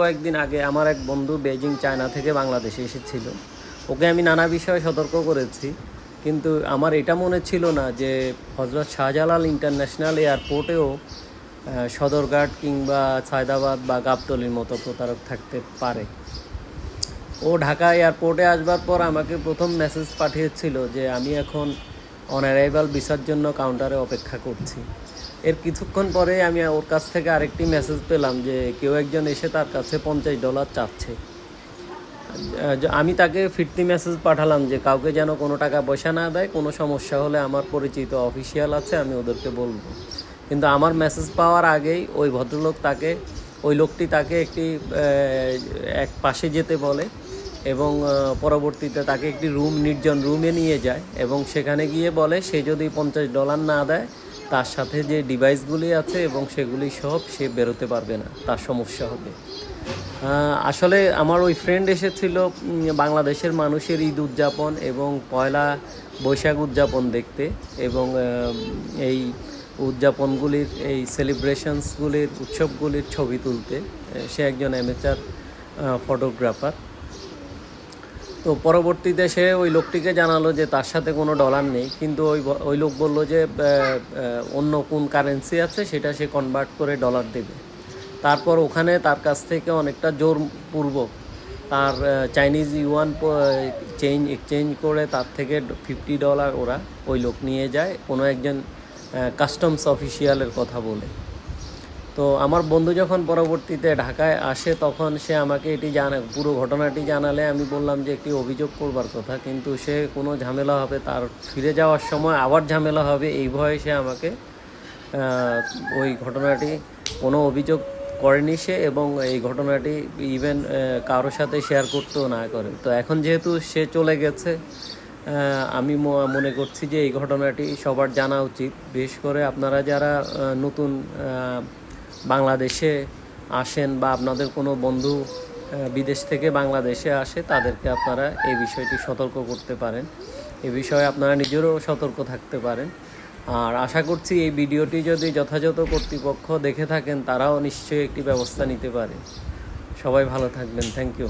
কয়েকদিন আগে আমার এক বন্ধু বেজিং চায়না থেকে বাংলাদেশে এসেছিল। ওকে আমি নানা বিষয়ে সতর্ক করেছি, কিন্তু আমার এটা মনে ছিল না যে হজরত শাহজালাল ইন্টারন্যাশনাল এয়ারপোর্টেও সদরঘাট কিংবা সায়দাবাদ বা গাবতলির মতো প্রতারক থাকতে পারে। ও ঢাকা এয়ারপোর্টে আসবার পর আমাকে প্রথম মেসেজ পাঠিয়েছিল যে আমি এখন অন অ্যারাইভাল ভিসার জন্য কাউন্টারে অপেক্ষা করছি। এর কিছুক্ষণ পরে আমি ওর কাছ থেকে আরেকটি মেসেজ পেলাম যে, কেউ একজন এসে তার কাছে পঞ্চাশ ডলার চাচ্ছে। আমি তাকে ফিরতি মেসেজ পাঠালাম যে, কাউকে যেন কোনো টাকা পয়সা না দেয়, কোনো সমস্যা হলে আমার পরিচিত অফিসিয়াল আছে, আমি ওদেরকে বলব। কিন্তু আমার মেসেজ পাওয়ার আগেই ওই ভদ্রলোক তাকে, ওই লোকটি তাকে একটি এক পাশে যেতে বলে। এবং পরবর্তীতে তাকে একটি রুম, নির্জন রুমে নিয়ে যায় এবং সেখানে গিয়ে বলে, সে যদি পঞ্চাশ ডলার না দেয়, তার সাথে যে ডিভাইসগুলি আছে এবং সেগুলি সব সে বেরোতে পারবে না, তার সমস্যা হবে। আসলে আমার ওই ফ্রেন্ড এসেছিল বাংলাদেশের মানুষের ঈদ উদযাপন এবং পয়লা বৈশাখ উদযাপন দেখতে এবং এই উদযাপনগুলির, এই সেলিব্রেশনসগুলির উৎসবগুলির ছবি তুলতে। সে একজন অ্যামেচার ফটোগ্রাফার তো পরবর্তীতে সে ওই লোকটিকে জানালো যে তার সাথে কোনো ডলার নেই। কিন্তু ওই ওই লোক বলল যে অন্য কোন কারেন্সি আছে সেটা সে কনভার্ট করে ডলার দেবে। তারপর ওখানে তার কাছ থেকে অনেকটা জোর জোরপূর্বক তার চাইনিজ ইউয়ান চেঞ্জ এক্সচেঞ্জ করে তার থেকে ফিফটি ডলার ওরা ওই লোক নিয়ে যায়। কোনো একজন কাস্টমস অফিসিয়ালের কথা বলে। তো আমার বন্ধু যখন পরবর্তীতে ঢাকায় আসে, তখন সে আমাকে এটি জানা, পুরো ঘটনাটি জানালে আমি বললাম যে একটি অভিযোগ করবার কথা। কিন্তু সে কোনো ঝামেলা হবে, তার ফিরে যাওয়ার সময় আবার ঝামেলা হবে, এই ভয়ে সে আমাকে ওই ঘটনাটি কোনো অভিযোগ করেনি সে এবং এই ঘটনাটি ইভেন কারোর সাথে শেয়ার করতেও না করে। তো এখন যেহেতু সে চলে গেছে আমি মনে করছি যে এই ঘটনাটি সবার জানা উচিত। বিশেষ করে আপনারা যারা নতুন বাংলাদেশে আসেন বা আপনাদের কোনো বন্ধু বিদেশ থেকে বাংলাদেশে আসে, তাদেরকে আপনারা এই বিষয়টি সতর্ক করতে পারেন। এ বিষয়ে আপনারা নিজেরও সতর্ক থাকতে পারেন। আর আশা করছি এই ভিডিওটি যদি যথাযথ কর্তৃপক্ষ দেখে থাকেন, তারাও নিশ্চয়ই একটি ব্যবস্থা নিতে পারে। সবাই ভালো থাকবেন। Thank you